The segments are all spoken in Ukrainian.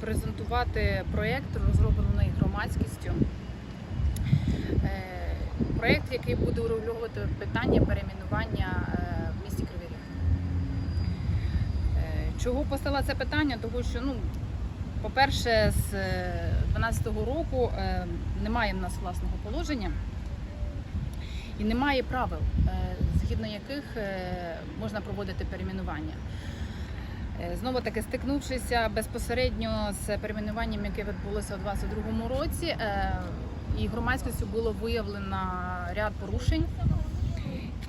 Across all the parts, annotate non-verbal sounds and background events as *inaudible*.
презентувати проєкт, розроблений громадськістю. Е, Проєкт, який буде урегульовувати питання перейменування е, в місті Кривий Ріг. Е, Чого постало це питання? Тому що, ну, по-перше, з 2012 року немає в нас власного положення і немає правил, згідно яких можна проводити перейменування. Е, Знову таки стикнувшися безпосередньо з перейменуванням, яке відбулося у 2022 році, е, і громадськістю було виявлено ряд порушень,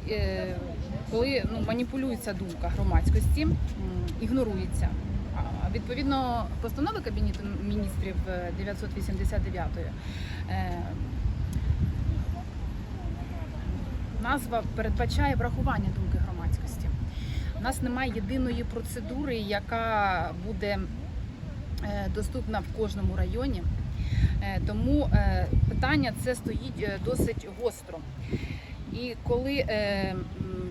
е, коли ну, маніпулюється думка громадськості, ігнорується. Відповідно, постанови Кабінету міністрів е, 989 е, назва передбачає врахування думки. У нас немає єдиної процедури, яка буде е, доступна в кожному районі. Е, Тому е, питання це стоїть досить гостро. І коли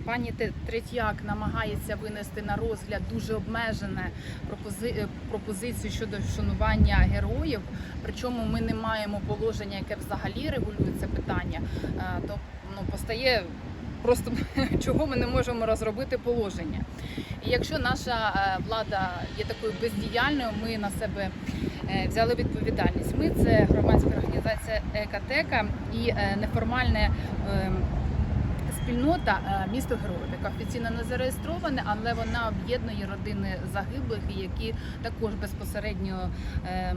пані Третьяк намагається винести на розгляд дуже обмежене пропози- пропозицію щодо вшанування героїв, причому ми не маємо положення, яке взагалі регулює це питання, то ну, постає просто *laughs* чого ми не можемо розробити положення. І якщо наша е, влада є такою бездіяльною, ми на себе е, взяли відповідальність. Ми це громадська організація Екатека і е, неформальне е, спільнота місто Героїв, яка офіційно не зареєстрована, але вона об'єднує родини загиблих, які також безпосередньо е,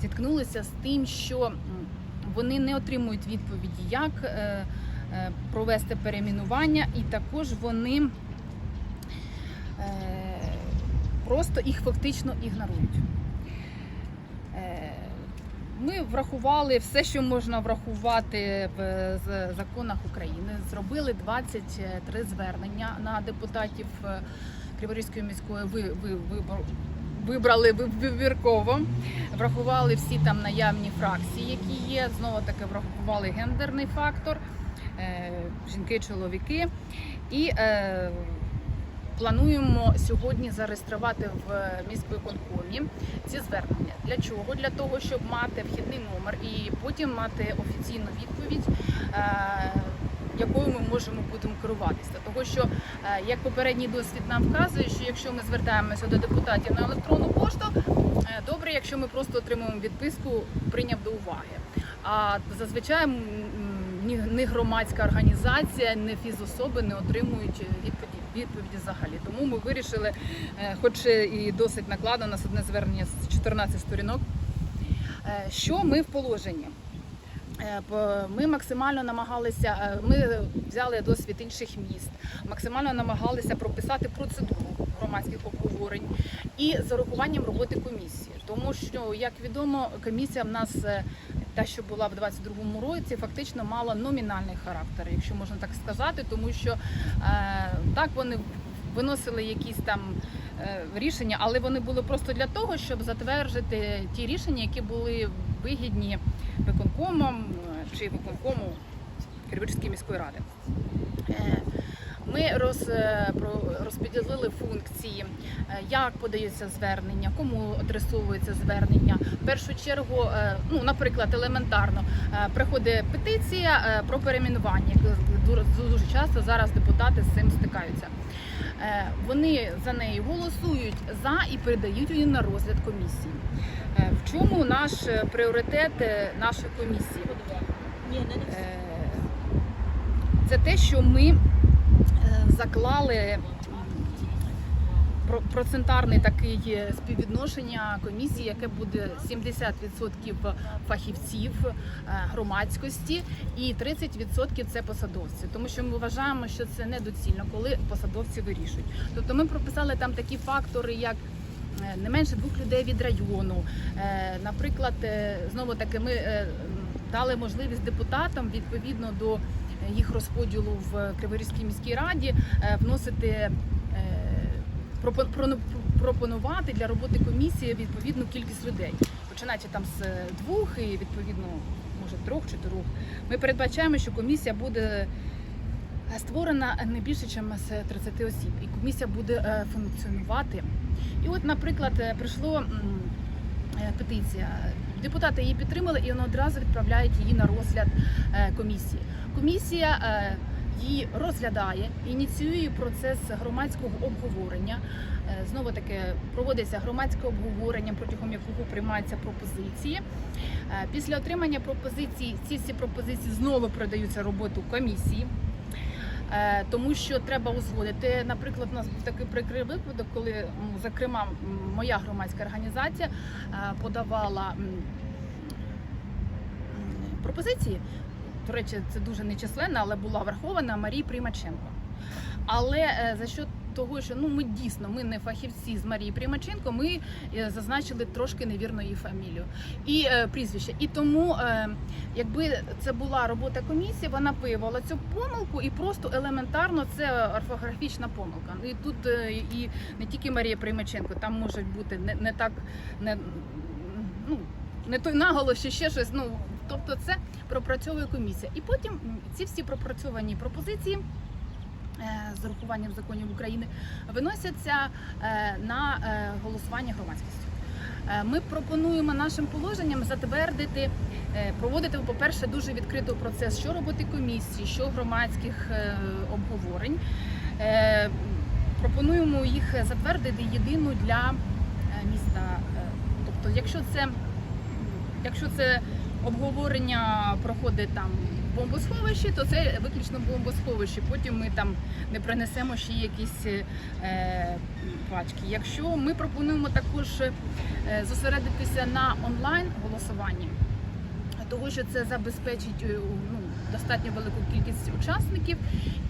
зіткнулися з тим, що вони не отримують відповіді, як провести перейменування, і також вони е, просто їх фактично ігнорують. Е, Ми врахували все, що можна врахувати в законах України. Зробили 23 звернення на депутатів е, Криворізької міської ви, ви, вибрали вибірково. Врахували всі там наявні фракції, які є. Знову таки врахували гендерний фактор, е, жінки, чоловіки. І е, плануємо сьогодні зареєструвати в міськвиконкомі ці звернення. Для чого? Для того, щоб мати вхідний номер і потім мати офіційну відповідь. е, Якою ми можемо будемо керуватися, того що е, як попередній досвід нам вказує, що якщо ми звертаємося до депутатів на електронну пошту, е, добре, якщо ми просто отримуємо відписку, прийняв до уваги. А зазвичай ні, ні громадська організація, ні фізособи не отримують відповіді, відповіді взагалі. Тому ми вирішили, е, хоч і досить накладно, у нас одне звернення з 14 сторінок. е, Що ми в положенні? Е, Ми максимально намагалися, ми взяли досвід інших міст, максимально намагалися прописати процедуру громадських обговорень і з урахуванням роботи комісії. Тому що, як відомо, комісія в нас та, що була в 22-му році, фактично мала номінальний характер, якщо можна так сказати, тому що е, так вони виносили якісь там е, рішення, але вони були просто для того, щоб затвердити ті рішення, які були вигідні виконкомом е, чи виконкому Криворізької міської ради. Ми роз, е, розподілили функції, е, як подаються звернення, кому адресовується звернення. В першу чергу, е, ну, наприклад, елементарно приходить петиція про перейменування. Дуже часто зараз депутати з цим стикаються. Вони за неї голосують за і передають її на розгляд комісії. В чому наш пріоритет нашої комісії? Це те, що ми заклали процентарний такий співвідношення комісії, яке буде 70% фахівців е, громадськості і 30% це посадовці. Тому що ми вважаємо, що це недоцільно, коли посадовці вирішують. Тобто ми прописали там такі фактори, як е, не менше двох людей від району. Е, Наприклад, знову таки ми дали можливість депутатам відповідно до їх розподілу в Криворізькій міській раді е, вносити е, пропонувати для роботи комісії відповідну кількість людей, починаючи там з двох і відповідно може трьох-чотирьох. Ми передбачаємо, що комісія буде створена не більше, ніж з 30 осіб, і комісія буде е, функціонувати. І от, наприклад, е, прийшло е, петиція. Депутати її підтримали і вони одразу відправляють її на розгляд е, комісії. Комісія е, її розглядає, ініціює процес громадського обговорення. Е, Знову таки проводиться громадське обговорення, протягом якого приймаються пропозиції. Після отримання пропозицій ці всі пропозиції знову передаються роботу комісії. Е, Тому що треба узгодити. Наприклад, у нас був такий прикрий випадок, коли зокрема моя громадська організація е, подавала пропозиції. До речі, це дуже нечисленна, але була врахована Марії Примаченко. Але е, за що того, що ну ми дійсно ми не фахівці з Марії Примаченко, ми е, зазначили трошки невірно її фамілію і е, прізвище. І тому, е, якби це була робота комісії, вона виявила цю помилку і просто елементарно це орфографічна помилка. І тут е, і не тільки Марія Примаченко, там можуть бути не, не так не, ну, не той наголос, чи ще щось. Ну тобто, це пропрацьовує комісія. І потім ці всі пропрацьовані пропозиції. Е, З урахуванням законів України виносяться е, на е, голосування громадськістю. Ми пропонуємо нашим положенням затвердити, проводити, по-перше, дуже відкритий процес, що роботи комісії, що громадських обговорень. Пропонуємо їх затвердити єдину для міста. Тобто, якщо це, якщо це обговорення проходить там бомбосховищі, то це виключно бомбосховище. Потім ми там не принесемо ще якісь е, пачки. Якщо ми пропонуємо також е, зосередитися на онлайн голосуванні, того що це забезпечить е, ну, достатньо велику кількість учасників,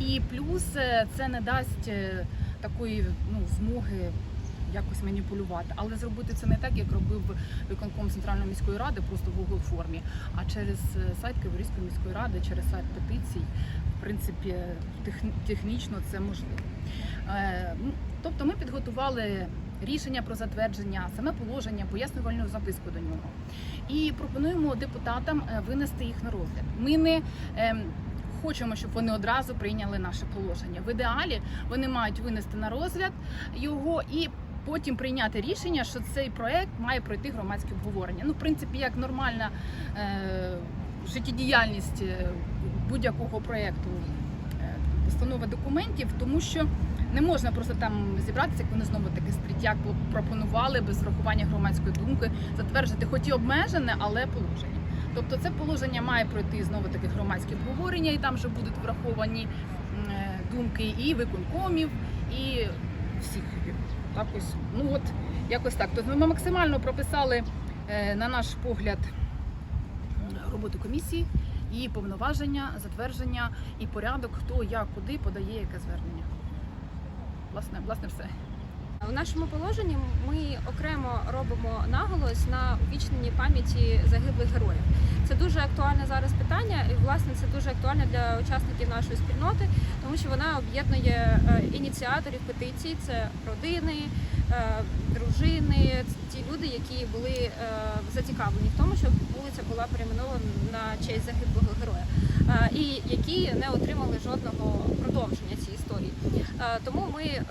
і плюс е, це не дасть такої ну, змоги якось маніпулювати, але зробити це не так, як робив виконком центральної міської ради, просто в Google формі, а через е, сайт Київської міської ради, через сайт петицій, в принципі, тех- технічно це можливо. Е, Тобто ми підготували рішення про затвердження, саме положення, пояснювальну записку до нього. І пропонуємо депутатам е, винести їх на розгляд. Ми не ем, хочемо, щоб вони одразу прийняли наше положення. В ідеалі вони мають винести на розгляд його і. Потім прийняти рішення, що цей проект має пройти громадське обговорення. Ну, в принципі, як нормальна е, життєдіяльність е, будь-якого проєкту е, постанова документів, тому що не можна просто там зібратися, як вони знову таки стрітяк пропонували без врахування громадської думки, затверджувати, хоч і обмежене, але положення. Тобто це положення має пройти знову таки громадське обговорення, і там вже будуть враховані е, думки і виконкомів, і всіх. Так ось, ну от якось так. Тобто ми максимально прописали, е, на наш погляд, роботу комісії, її повноваження, затвердження і порядок, хто як куди подає яке звернення. Власне, власне, все. У нашому положенні ми окремо робимо наголос на увічненні пам'яті загиблих героїв. Це дуже актуальне зараз питання, і власне це дуже актуально для учасників нашої спільноти, тому що вона об'єднує е, ініціаторів петицій, це родини, е, дружини, ті люди, які були е, зацікавлені в тому, щоб вулиця була перейменована на честь загиблого героя, і які не отримали жодного продовження цієї історії. Е, Тому ми е,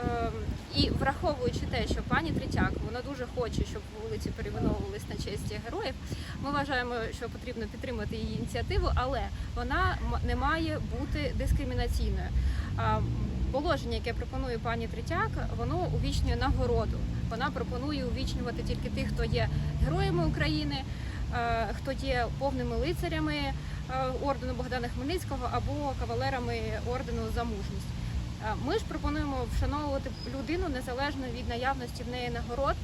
і враховуючи те, що пані Третяк вона дуже хоче, щоб вулиці перейменовувались на честь героїв. Ми вважаємо, що потрібно підтримати її ініціативу, але вона не має бути дискримінаційною. Положення, яке пропонує пані Третяк, воно увічнює нагороду. Вона пропонує увічнювати тільки тих, хто є героями України, е, хто є повними лицарями е, ордену Богдана Хмельницького або кавалерами ордену за мужність. Е, Ми ж пропонуємо вшановувати людину незалежно від наявності в неї нагород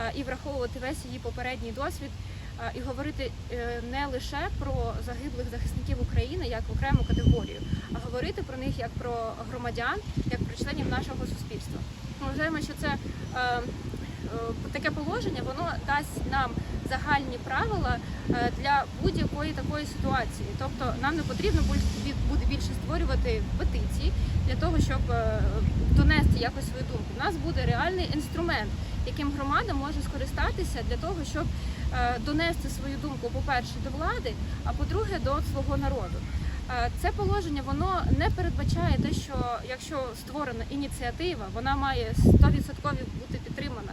е, і враховувати весь її попередній досвід е, і говорити е, не лише про загиблих захисників України як окрему категорію, а говорити про них як про громадян, як про членів нашого суспільства. Ми вважаємо, що це е, е, таке положення воно дасть нам загальні правила е, для будь-якої такої ситуації. Тобто нам не потрібно буде більше створювати петиції для того, щоб е, донести якось свою думку. У нас буде реальний інструмент, яким громада може скористатися для того, щоб е, донести свою думку, по-перше, до влади, а по-друге, до свого народу. Е, Це положення воно не передбачає те, що якщо створена ініціатива, вона має 100% бути підтримана.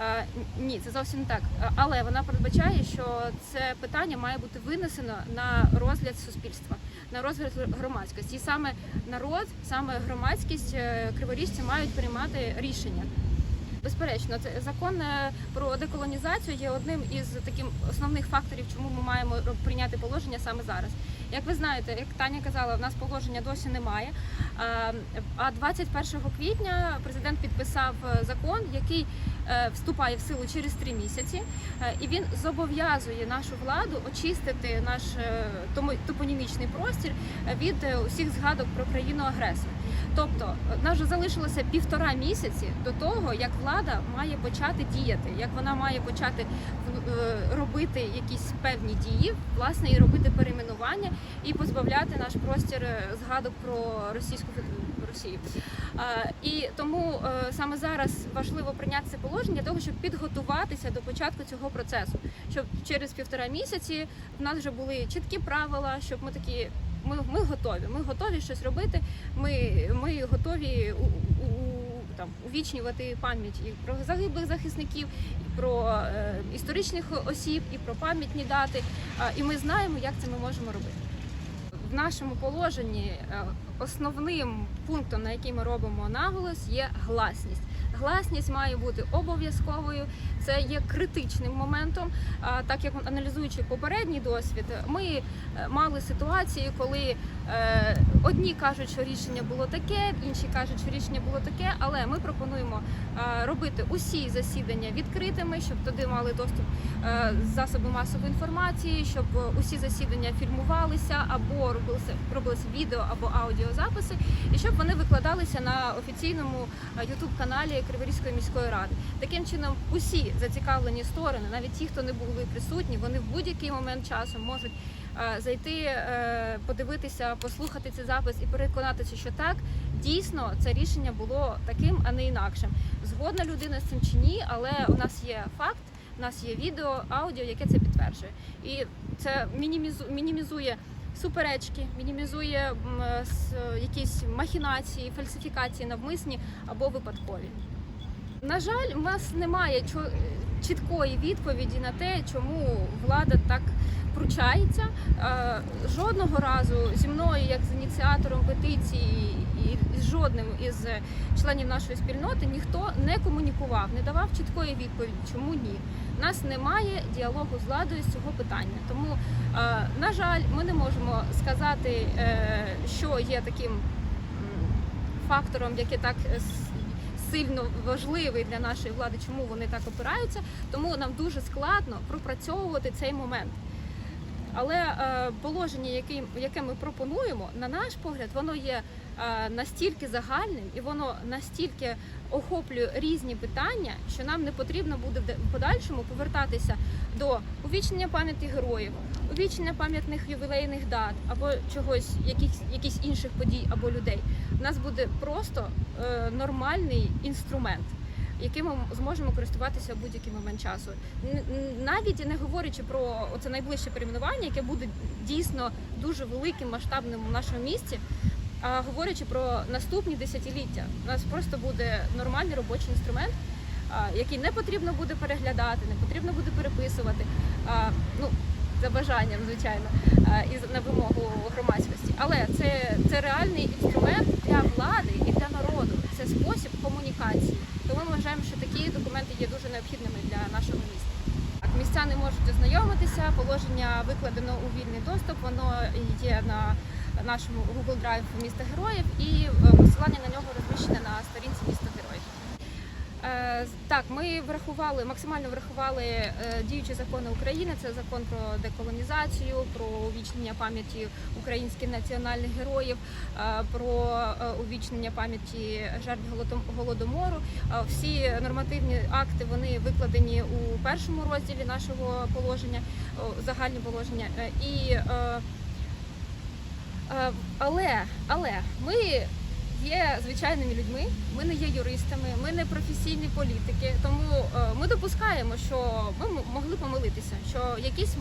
Е, Ні, це зовсім не так. Е, Але вона передбачає, що це питання має бути винесено на розгляд суспільства, на розгляд громадськості. І саме народ, саме громадськість е, криворіжці мають приймати рішення. Безперечно, це закон е, про деколонізацію є одним із таких основних факторів, чому ми маємо прийняти положення саме зараз. Як ви знаєте, як Таня казала, в нас положення досі немає. А, А 21 квітня президент підписав е, закон, який е, вступає в силу через три місяці, і він зобов'язує нашу владу очистити наш топонімічний простір від усіх згадок про країну агресора. Тобто, нас залишилося півтора місяці до того, як влада має почати діяти, як вона має почати е, робити якісь певні дії, власне, і робити перейменування і позбавляти наш простір е, згадок про російську Росію. І тому е, саме зараз важливо прийняти це положення для того, щоб підготуватися до початку цього процесу, щоб через півтора місяці в нас вже були чіткі правила, щоб ми такі. Ми, ми готові. Ми готові щось робити. Ми, ми готові у, у, там увічнювати пам'ять і про загиблих захисників, і про е, історичних осіб, і про пам'ятні дати. І ми знаємо, як це ми можемо робити. В нашому положенні е, основним пунктом, на який ми робимо наголос, є гласність. Гласність має бути обов'язковою. Це є критичним моментом. Так як аналізуючи попередній досвід, ми е, мали ситуації, коли е, одні кажуть, що рішення було таке, інші кажуть, що рішення було таке. Але ми пропонуємо е, робити усі засідання відкритими, щоб туди мали доступ засоби масової інформації, щоб усі засідання фільмувалися або робилися робилися відео або аудіозаписи, і щоб вони викладалися на офіційному youtube каналі Криворізької міської ради. Таким чином, усі зацікавлені сторони, навіть ті, хто не були присутні, вони в будь-який момент часу можуть е, зайти, е, подивитися, послухати цей запис і переконатися, що так дійсно це рішення було таким, а не інакшим. Згодна людина з цим чи ні, але у нас є факт. У нас є відео, аудіо, яке це підтверджує, і це мінімізує суперечки, мінімізує якісь махінації, фальсифікації навмисні або випадкові. На жаль, у нас немає чіткої відповіді на те, чому влада так пручається. Е, Жодного разу зі мною, як з ініціатором петиції, і з жодним із членів нашої спільноти ніхто не комунікував, не давав чіткої відповіді, чому ні. У нас немає діалогу з владою з цього питання. Тому, е, на жаль, ми не можемо сказати, е, що є таким фактором, який так сильно важливий для нашої влади, чому вони так опираються. Тому нам дуже складно пропрацьовувати цей момент. Але е, положення, яке, ми пропонуємо, на наш погляд, воно є настільки загальним і воно настільки охоплює різні питання, що нам не потрібно буде в подальшому повертатися до увічнення пам'яті героїв, увічнення пам'ятних ювілейних дат або чогось, якихось якісь інших подій або людей. У нас буде просто е, нормальний інструмент. Яким ми зможемо користуватися в будь-який момент часу, навіть не говорячи про це найближче перейменування, яке буде дійсно дуже великим масштабним у нашому місті. А говорячи про наступні десятиліття, у нас просто буде нормальний робочий інструмент, який не потрібно буде переглядати, не потрібно буде переписувати. Ну за бажанням, звичайно, і на вимогу громадськості. Але це, це реальний інструмент для влади і для народу. Це спосіб комунікації. Тому ми вважаємо, що такі документи є дуже необхідними для нашого міста. Містяни можуть ознайомитися. Положення викладено у вільний доступ. Воно є на нашому Google Drive міста героїв, і е, посилання на нього розміщене на сторінці міста героїв. Е, Так, ми врахували максимально врахували е, діючі закони України. Це закон про деколонізацію, про увічнення пам'яті українських національних героїв, про увічнення пам'яті жертв Голодом- голодомору. Всі нормативні акти вони викладені у першому розділі нашого положення, о, загальні положення. І Але, але ми є звичайними людьми, ми не є юристами, ми не професійні політики, тому е, ми допускаємо, що ми могли помилитися, що якісь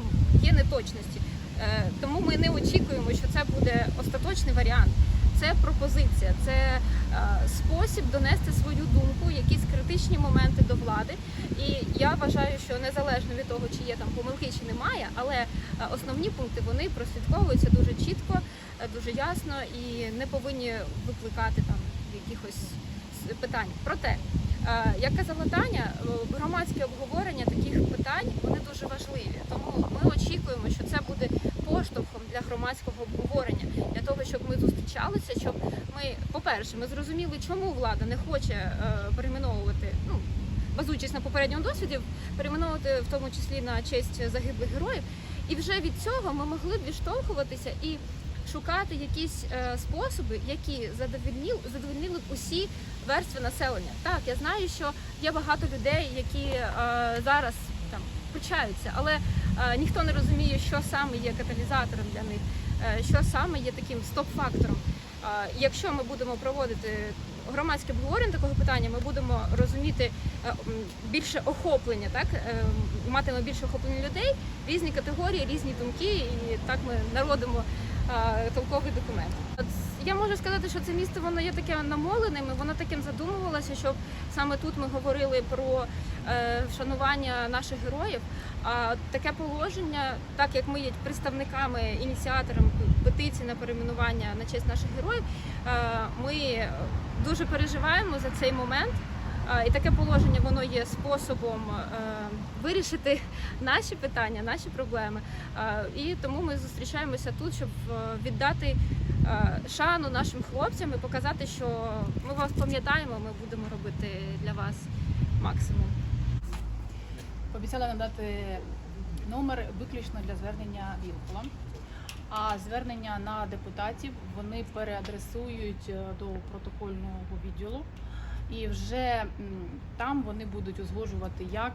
є неточності. Е, Тому ми не очікуємо, що це буде остаточний варіант. Це пропозиція, це е, спосіб донести свою думку, якісь критичні моменти до влади. І я вважаю, що незалежно від того, чи є там помилки, чи немає, але е, основні пункти вони прослідковуються дуже чітко, е, дуже ясно і не повинні викликати там якихось питань. Проте, е, як казала Таня, громадське обговорення таких питань вони дуже важливі. Тому ми очікуємо, що це буде поштовхом для громадського обговорення, для того, щоб ми зустрічалися, щоб ми, по-перше, ми зрозуміли, чому влада не хоче е, перейменовувати, ну базуючись на попередньому досвіді, перейменовувати в тому числі на честь загиблих героїв. І вже від цього ми могли б відштовхуватися і шукати якісь е, способи, які задовольнили б усі верстви населення. Так, я знаю, що є багато людей, які е, зараз там пручаються, але е, ніхто не розуміє, що саме є каталізатором для них, е, що саме є таким стоп-фактором. Е, якщо ми будемо проводити громадське обговорення такого питання, ми будемо розуміти е, більше охоплення, так е, матиме більше охоплення людей, різні категорії, різні думки, і так ми народимо толковий документ. Я можу сказати, що це місто воно є таке намоленим, і воно таким задумувалося, щоб саме тут ми говорили про е, вшанування наших героїв. А таке положення, так як ми є представниками, ініціаторами петиції на перейменування на честь наших героїв, е, ми дуже переживаємо за цей момент. І таке положення воно є способом е, вирішити наші питання, наші проблеми. І тому ми зустрічаємося тут, щоб е, віддати е, шану нашим хлопцям і показати, що ми вас пам'ятаємо, ми будемо робити для вас максимум. Обіцяли надати номер виключно для звернення Вілкула. А звернення на депутатів вони переадресують до протокольного відділу, і вже там вони будуть узгоджувати, як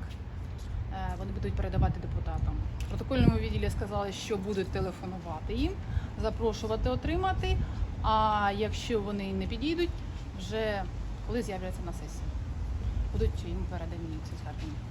е, вони будуть передавати депутатам. В протокольному відділі сказали, що будуть телефонувати їм, запрошувати отримати. А якщо вони не підійдуть, вже коли з'являться на сесії, будуть їм передані ці звернення.